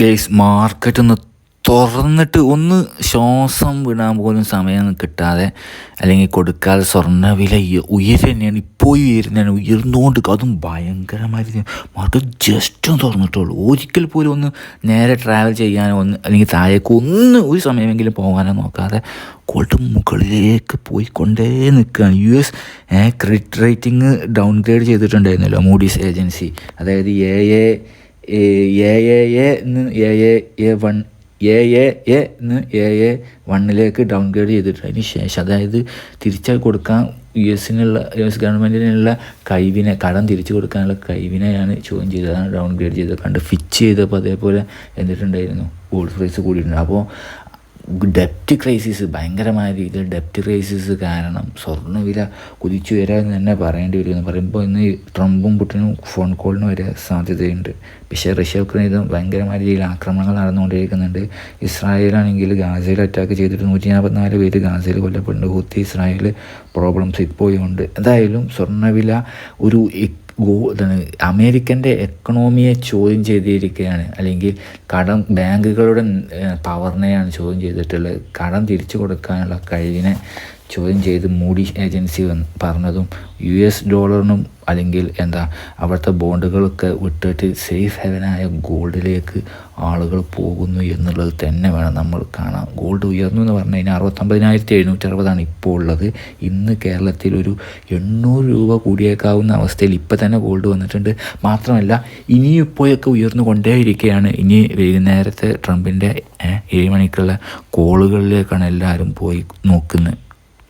Guys market ഒന്ന് തുറന്നിട്ട് ഒന്ന് ശ്വാസം വിടാൻ പോലും സമയം കിട്ടാതെ അല്ലെങ്കിൽ കൊടുക്കാതെ സ്വർണ വില ഉയര് ഇപ്പോൾ ഉയരുന്നതാണ് ഉയർന്നുകൊണ്ട് അതും ഭയങ്കരമായിട്ട് മാർക്കറ്റ് ജസ്റ്റ് ഒന്ന് തുറന്നിട്ടുള്ളൂ. ഒരിക്കൽ പോലും ഒന്ന് നേരെ ട്രാവൽ ചെയ്യാനോ ഒന്ന് അല്ലെങ്കിൽ താഴേക്ക് ഒന്ന് ഒരു സമയമെങ്കിലും പോകാനോ നോക്കാതെ കോൾട്ട് മുകളിലേക്ക് പോയിക്കൊണ്ടേ നിൽക്കുകയാണ്. U S credit rating downgrade ചെയ്തിട്ടുണ്ടായിരുന്നല്ലോ Moody's agency അതായത് A A A A A എന്ന് A A A one A A A എന്ന് എ എ വണ്ണിലേക്ക് ഡൗൺഗ്രേഡ് ചെയ്തിട്ട് അതിന് ശേഷം അതായത് തിരിച്ചു കൊടുക്കാൻ യു എസിനുള്ള യു എസ് ഗവൺമെന്റിനുള്ള കഴിവിനെ കടം തിരിച്ചു കൊടുക്കാനുള്ള കഴിവിനെയാണ് ചോദ്യം ചെയ്തത്. അതാണ് ഡൗൺഗ്രേഡ് ചെയ്തത്. കണ്ട് ഫിച്ച് ചെയ്തപ്പോൾ അതേപോലെ എന്നിട്ടുണ്ടായിരുന്നു ഗോൾഡ് പ്രൈസ് കൂടിയിട്ടുണ്ട്. അപ്പോൾ ഡെപ്റ്റ് ക്രൈസിസ് ഭയങ്കരമായ രീതിയിൽ ഡെപ്റ്റ് ക്രൈസിസ് കാരണം സ്വർണവില കുതിച്ചു വരാൻ തന്നെ പറയേണ്ടി വരുമെന്ന് പറയുമ്പോൾ ഇന്ന് ട്രംപും പുട്ടിനും ഫോൺ കോളിന് വരെ സാധ്യതയുണ്ട്. പക്ഷേ റഷ്യ ഉക്രൈനും ഭയങ്കരമായ രീതിയിൽ ആക്രമണങ്ങൾ നടന്നുകൊണ്ടിരിക്കുന്നുണ്ട് ഇസ്രായേലാണെങ്കിൽ ഗാസയിൽ അറ്റാക്ക് ചെയ്തിട്ട് നൂറ്റി നാൽപ്പത്തിനാല് പേര് ഗാസയിൽ കൊല്ലപ്പെടുന്നുണ്ട് ഹൂത്തി ഇസ്രായേൽ പ്രോബ്ലംസ് ഇപ്പോഴും ഉണ്ട്. എന്തായാലും സ്വർണവില ഒരു ഗോ അമേരിക്കന്റെ എക്കണോമിയെ ചോദ്യം ചെയ്തിരിക്കുകയാണ്. അല്ലെങ്കിൽ കടം ബാങ്കുകളുടെ പവറിനെയാണ് ചോദ്യം ചെയ്തിട്ടുള്ളത്. കടം തിരിച്ചു കൊടുക്കാനുള്ള കഴിവിനെ ചോദ്യം ചെയ്ത് മൂഡി ഏജൻസി പറഞ്ഞതും യു എസ് ഡോളറിനും അല്ലെങ്കിൽ എന്താ അവിടുത്തെ ബോണ്ടുകളൊക്കെ വിട്ടിട്ട് സേഫ് ഹെവനായ ഗോൾഡിലേക്ക് ആളുകൾ പോകുന്നു എന്നുള്ളത് തന്നെ വേണം നമ്മൾ കാണാം ഗോൾഡ് ഉയർന്നു എന്ന് പറഞ്ഞു കഴിഞ്ഞാൽ അറുപത്തൊമ്പതിനായിരത്തി എഴുന്നൂറ്റി അറുപതാണ് ഇപ്പോൾ ഉള്ളത്. ഇന്ന് കേരളത്തിൽ ഒരു എണ്ണൂറ് രൂപ കൂടിയേക്കാവുന്ന അവസ്ഥയിൽ ഇപ്പം തന്നെ ഗോൾഡ് വന്നിട്ടുണ്ട്. മാത്രമല്ല ഇനിയും ഇപ്പോഴൊക്കെ ഉയർന്നു കൊണ്ടേയിരിക്കുകയാണ്. ഇനി വൈകുന്നേരത്തെ ട്രംപിന്റെ ഏഴ് മണിക്കുള്ള കോളുകളിലേക്കാണ് എല്ലാവരും പോയി നോക്കുന്നത്.